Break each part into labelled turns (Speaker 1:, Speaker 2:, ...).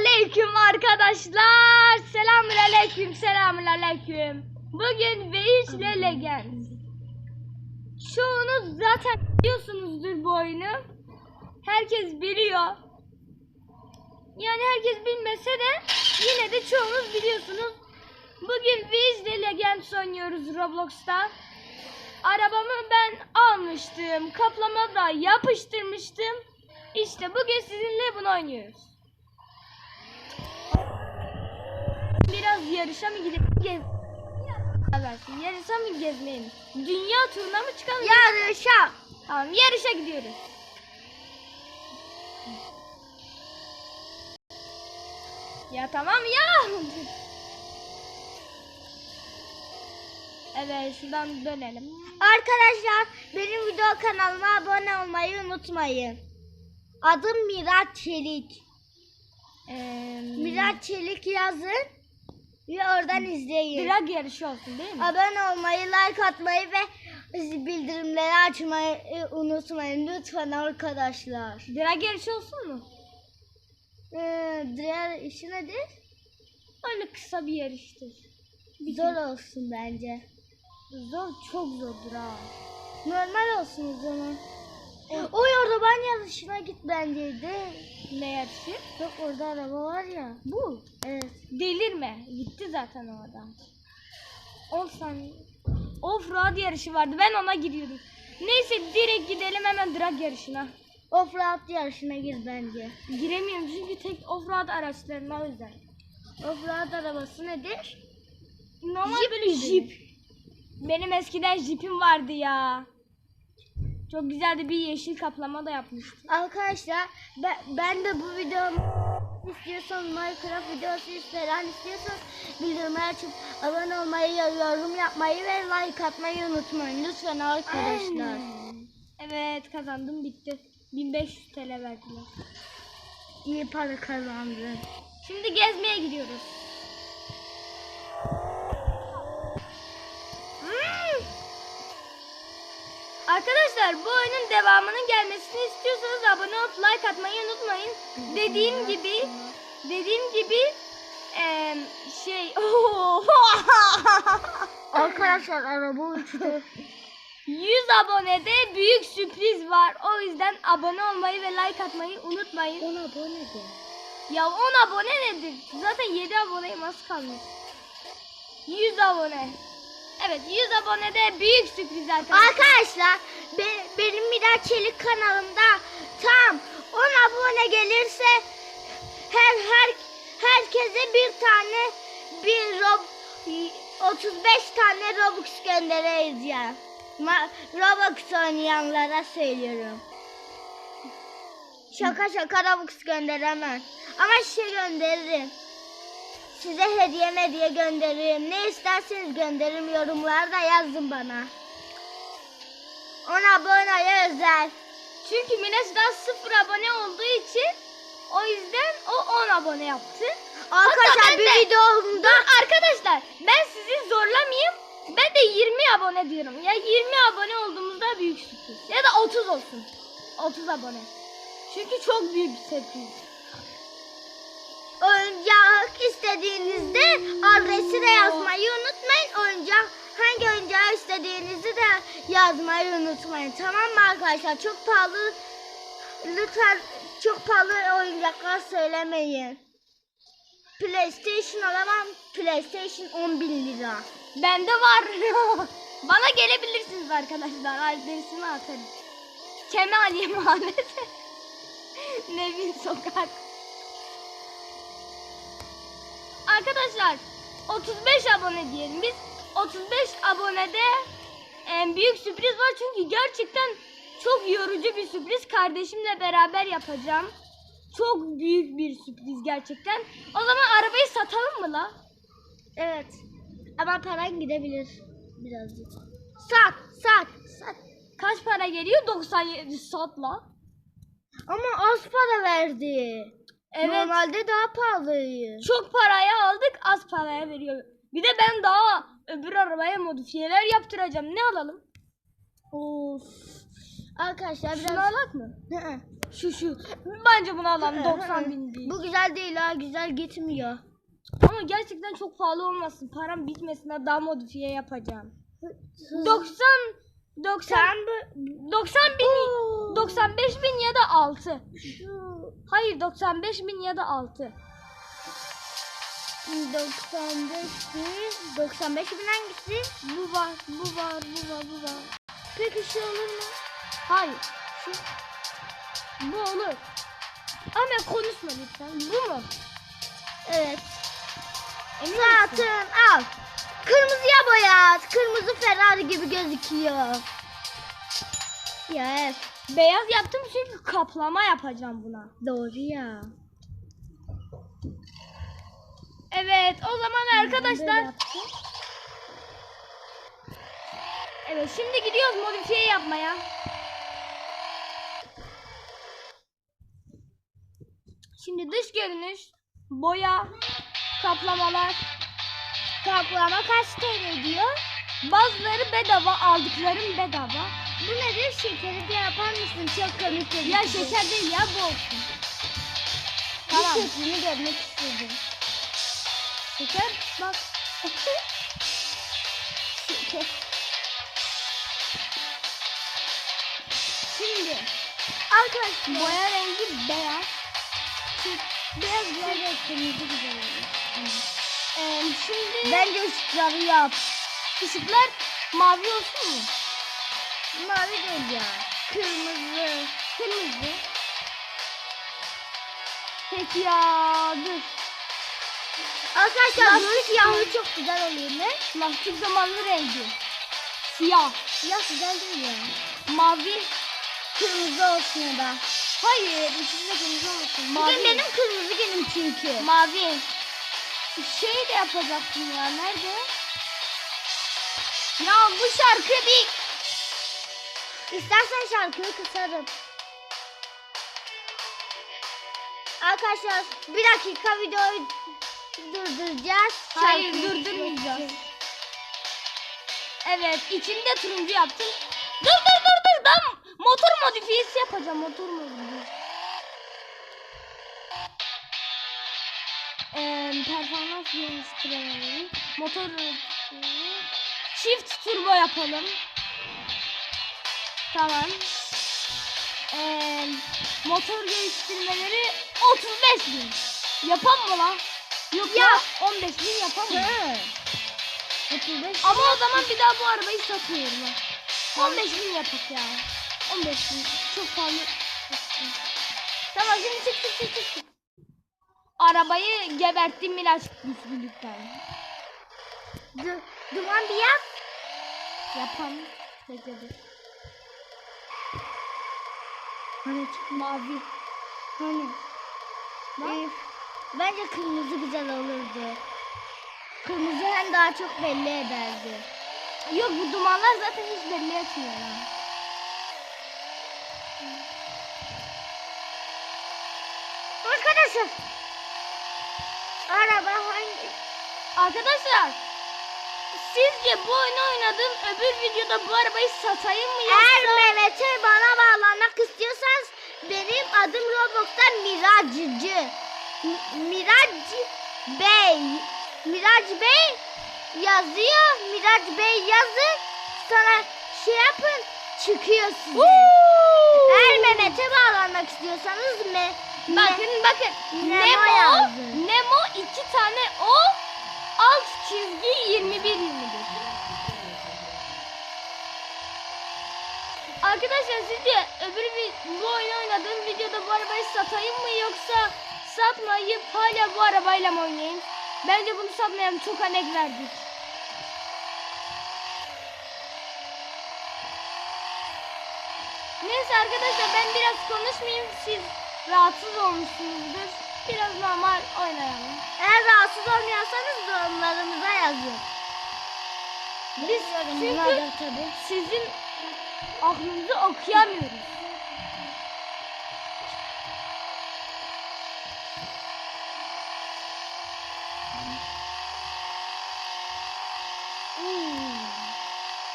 Speaker 1: aleyküm arkadaşlar. Selamün aleyküm, selamün aleyküm. Bugün Veys ile Legend. Çoğunuz zaten biliyorsunuzdur bu oyunu. Herkes biliyor. Yani herkes bilmese de yine de çoğunuz biliyorsunuz. Bugün Veys ile Legend oynuyoruz Roblox'ta. Arabamı ben almıştım. Kaplama da yapıştırmıştım. İşte bugün sizinle bunu oynuyoruz. Biraz yarışa mı gidelim? Gez... Versin. Yarışa mı gezmeye mi? Dünya turuna mı çıkalım?
Speaker 2: Yarışa.
Speaker 1: Tamam yarışa gidiyoruz. Ya tamam ya. Evet şuradan dönelim.
Speaker 2: Arkadaşlar benim video kanalıma abone olmayı unutmayın. Adım Miraç Çelik.
Speaker 1: Ee,
Speaker 2: Miraç Çelik yazın ve oradan izleyin.
Speaker 1: drag yarışı olsun değil mi?
Speaker 2: Abone olmayı, like atmayı ve bildirimleri açmayı unutmayın lütfen arkadaşlar.
Speaker 1: Drag yarışı olsun mu?
Speaker 2: Ee, diğer işi nedir?
Speaker 1: Öyle kısa bir yarıştır.
Speaker 2: Zor olsun bence.
Speaker 1: Zor, çok zordur ha.
Speaker 2: Normal olsun o zaman. O orada ben yarışına git bence de.
Speaker 1: Ne yarışı?
Speaker 2: Yok orada araba var ya.
Speaker 1: Bu.
Speaker 2: Evet.
Speaker 1: Delirme. Gitti zaten o adam. 10 saniye. Offroad yarışı vardı. Ben ona giriyordum. Neyse direkt gidelim hemen drag yarışına.
Speaker 2: Offroad yarışına gir bence.
Speaker 1: Giremiyorum çünkü tek offroad araçlarına özel.
Speaker 2: Offroad arabası nedir?
Speaker 1: Normal böyle jip. Benim eskiden jipim vardı ya. Çok güzel de bir yeşil kaplama da yapmıştım.
Speaker 2: Arkadaşlar ben, ben de bu videomu istiyorsan Minecraft videosu falan istiyorsan bildirimleri açıp abone olmayı, yorum yapmayı ve like atmayı unutmayın lütfen arkadaşlar.
Speaker 1: Evet kazandım bitti. 1500 TL verdiler.
Speaker 2: İyi para kazandın.
Speaker 1: Şimdi gezmeye gidiyoruz. Arkadaşlar bu oyunun devamının gelmesini istiyorsanız abone olup like atmayı unutmayın. Dediğim gibi dediğim gibi eee, şey
Speaker 2: Arkadaşlar araba uçtu.
Speaker 1: 100 abonede büyük sürpriz var. O yüzden abone olmayı ve like atmayı unutmayın.
Speaker 2: Ona abone de.
Speaker 1: Ya 10 abone nedir? Zaten 7 aboneyim az kalmış. 100 abone. Evet 100 abonede büyük sürpriz arkadaşlar.
Speaker 2: Arkadaşlar be- benim Miraç Çelik kanalımda tam 10 abone gelirse her her herkese bir tane bir rob 35 tane Robux göndereceğiz ya. Ma- Robux oynayanlara söylüyorum. Şaka şaka Robux gönderemem. Ama şey gönderirim. Size hediye hediye gönderirim. Ne isterseniz gönderirim. Yorumlarda yazın bana. Ona aboneye özel.
Speaker 1: Çünkü Mines daha 0 abone olduğu için o yüzden o 10 abone yaptı.
Speaker 2: Arkadaşlar bir
Speaker 1: de-
Speaker 2: videomda
Speaker 1: Dur arkadaşlar ben sizi zorlamayayım. Ben de 20 abone diyorum. Ya 20 abone olduğumuzda büyük sürpriz. Ya da 30 olsun. 30 abone. Çünkü çok büyük bir sürpriz.
Speaker 2: İstediğinizde adresi de yazmayı unutmayın. Oyuncak hangi oyuncağı istediğinizi de yazmayı unutmayın. Tamam mı arkadaşlar? Çok pahalı lütfen çok pahalı oyuncaklar söylemeyin. PlayStation alamam. PlayStation 10 bin lira.
Speaker 1: Bende var. Bana gelebilirsiniz arkadaşlar. Adresimi atarım. Kemaliye Mahallesi. Nevin Sokak. Arkadaşlar 35 abone diyelim biz. 35 abonede en büyük sürpriz var çünkü gerçekten çok yorucu bir sürpriz. Kardeşimle beraber yapacağım. Çok büyük bir sürpriz gerçekten. O zaman arabayı satalım mı la?
Speaker 2: Evet. Ama paran gidebilir birazcık. Sat, sat, sat.
Speaker 1: Kaç para geliyor? 97 satla.
Speaker 2: Ama az para verdi.
Speaker 1: Evet.
Speaker 2: Normalde daha pahalıydı.
Speaker 1: Çok paraya aldık az paraya veriyor. Bir de ben daha öbür arabaya modifiyeler yaptıracağım. Ne alalım?
Speaker 2: Of. Arkadaşlar biraz...
Speaker 1: Şunu alak mı?
Speaker 2: Hı.
Speaker 1: Şu şu. Bence bunu alalım 90 bin değil.
Speaker 2: Bu güzel değil ha güzel gitmiyor.
Speaker 1: Ama gerçekten çok pahalı olmasın. Param bitmesin daha modifiye yapacağım. 90 90
Speaker 2: Sen bu
Speaker 1: 90 bin 95 bin ya da 6. Hayır 95 bin ya da 6.
Speaker 2: 95 bin 95 bin hangisi?
Speaker 1: Bu var, bu var, bu var, bu var.
Speaker 2: Peki şu olur mu?
Speaker 1: Hayır. Şu. Bu olur. Ama konuşma lütfen. Bu mu?
Speaker 2: Evet.
Speaker 1: Emin
Speaker 2: Satın al. Kırmızıya boyat. Kırmızı Ferrari gibi gözüküyor. Ya evet.
Speaker 1: Beyaz yaptım çünkü kaplama yapacağım buna.
Speaker 2: Doğru ya.
Speaker 1: Evet, o zaman arkadaşlar. Evet, şimdi gidiyoruz modifiye yapmaya. Şimdi dış görünüş, boya, kaplamalar.
Speaker 2: Kaplama kaç TL diyor?
Speaker 1: Bazıları bedava, aldıklarım bedava.
Speaker 2: Bu nedir? Şekeri de yapar mısın? Çok komik gözüküyor.
Speaker 1: Ya şeker değil ya bu olsun.
Speaker 2: Tamam.
Speaker 1: Tamam.
Speaker 2: şeklini görmek istedim.
Speaker 1: Şeker bak.
Speaker 2: Şeker.
Speaker 1: Şimdi
Speaker 2: Arkadaşlar.
Speaker 1: boya rengi beyaz. Beyaz
Speaker 2: kırmızı güzel olur.
Speaker 1: Ee, şimdi
Speaker 2: Bence ışıkları yap.
Speaker 1: ışıklar mavi olsun mu?
Speaker 2: Mavi değil ya. Kırmızı.
Speaker 1: Kırmızı. Peki ya dur.
Speaker 2: Arkadaşlar
Speaker 1: Lastik
Speaker 2: siyahı çok güzel oluyor ne?
Speaker 1: Lastik zamanlı rengi. Siyah.
Speaker 2: Siyah güzel değil ya.
Speaker 1: Mavi.
Speaker 2: Kırmızı olsun ya da.
Speaker 1: Hayır ikisi de kırmızı olsun. Mavi.
Speaker 2: Bugün benim kırmızı günüm çünkü.
Speaker 1: Mavi. Şey de yapacaktım ya nerede? Ya bu şarkı değil.
Speaker 2: İstersen şarkıyı kısarım. Arkadaşlar bir dakika videoyu durduracağız.
Speaker 1: Hayır
Speaker 2: Şarkıyı
Speaker 1: durdurmayacağız. Evet içinde turuncu yaptım. Dur dur dur dur ben motor modifiyesi yapacağım motor modifiyesi. Ee, performans geliştirelim. Motor çift turbo yapalım. Tamam. Ee, motor geliştirmeleri 35 bin. Yapam mı lan? Yok ya
Speaker 2: Yap.
Speaker 1: 15 bin yapam mı?
Speaker 2: Hı. 35
Speaker 1: Ama o zaman bir daha bu arabayı satmıyorum ben. 15 bin yapak ya. 15 bin. Çok pahalı. Tamam şimdi çık çık çık çık. Arabayı geberttim Miraç güçlülükten.
Speaker 2: Du- duman bir yap.
Speaker 1: Yapan dedi.
Speaker 2: Hani
Speaker 1: Mavi. Hani?
Speaker 2: Ee, bence kırmızı güzel olurdu. Kırmızı hem daha çok belli ederdi.
Speaker 1: Yok bu dumanlar zaten hiç belli etmiyor.
Speaker 2: Arkadaşlar. Araba hangi?
Speaker 1: Arkadaşlar sizce bu oyunu oynadığım öbür videoda bu arabayı satayım mı
Speaker 2: Eğer
Speaker 1: yoksa?
Speaker 2: Mehmet'e bana bağlanmak istiyorsanız benim adım Roblox'ta Miracıcı. Mi- Mirac Bey. Mirac Bey yazıyor. Mirac Bey yazın. Sonra şey yapın çıkıyor size.
Speaker 1: Woo!
Speaker 2: Eğer Mehmet'e bağlanmak istiyorsanız me, me-
Speaker 1: Bakın bakın.
Speaker 2: Nemo
Speaker 1: Nemo,
Speaker 2: yazdı.
Speaker 1: Nemo iki tane o alt çizgi 21 21. Arkadaşlar sizce bu oyunu oynadığım videoda bu arabayı satayım mı yoksa satmayıp hala bu arabayla mı oynayayım? Bence bunu satmayalım çok emek verdik. Neyse arkadaşlar ben biraz konuşmayayım siz rahatsız olmuşsunuzdur. Biraz normal oynayalım.
Speaker 2: Eğer rahatsız olmuyorsanız yorumlarımıza yazın.
Speaker 1: Biz çünkü sizin aklınızı okuyamıyoruz.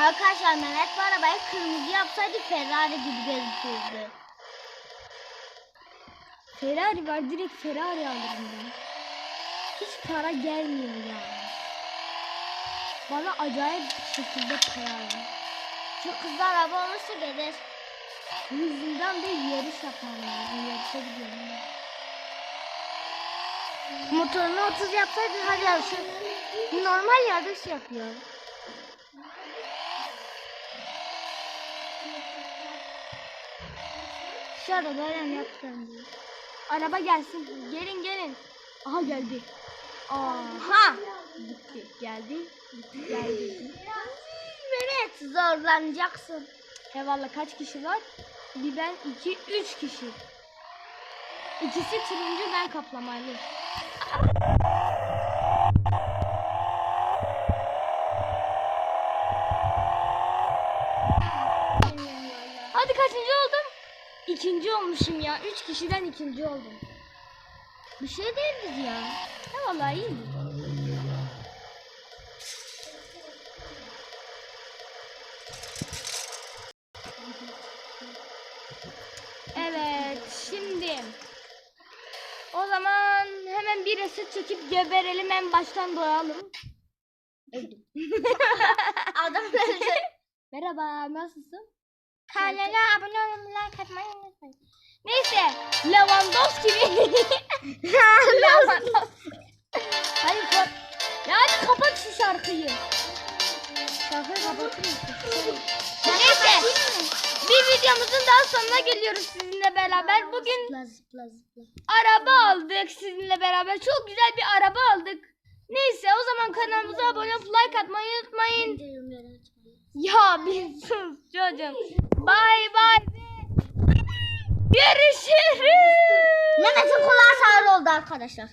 Speaker 2: Arkadaşlar Mehmet bu arabayı kırmızı yapsaydı Ferrari gibi gözükürdü.
Speaker 1: Ferrari var direkt Ferrari alırım ben. Hiç para gelmiyor yani. Bana acayip şekilde para alıyor.
Speaker 2: Çok hızlı araba olursa gelir.
Speaker 1: Yüzünden de yarış yapmam lazım. Yarışa gidiyorum.
Speaker 2: Motorunu 30 yapsaydı her yarışı normal yarış yapıyor.
Speaker 1: Şu arabayla yapacağım diye. Araba gelsin. Gelin gelin. Aha geldi. Aha. Gitti. Geldi. Gitti. Geldi.
Speaker 2: Evet zorlanacaksın.
Speaker 1: Eyvallah kaç kişi var? Bir ben, iki, üç kişi. İkisi turuncu ben kaplamalı. Hadi kaçıncı oldum? İkinci olmuşum ya. Üç kişiden ikinci oldum.
Speaker 2: Bir şey değiliz ya.
Speaker 1: Ha vallahi iyi. Evet, şimdi o zaman hemen bir reset çekip geberelim en baştan doyalım. Öldüm.
Speaker 2: Adam öldü.
Speaker 1: Merhaba, nasılsın?
Speaker 2: Kanala abone olmayı, like atmayı unutmayın.
Speaker 1: Neyse, Lewandowski mi? Lewandowski. Hayır, kap ya hadi kapat şu şarkıyı. Şarkıyı kapatır mısın? Neyse, bir videomuzun daha sonuna geliyoruz sizinle beraber. Bugün araba aldık sizinle beraber. Çok güzel bir araba aldık. Neyse o zaman kanalımıza abone olup like atmayı unutmayın. Ya bir sus çocuğum. Bay bay. Görüşürüz.
Speaker 2: Mehmet'in kulağı sağır oldu arkadaşlar.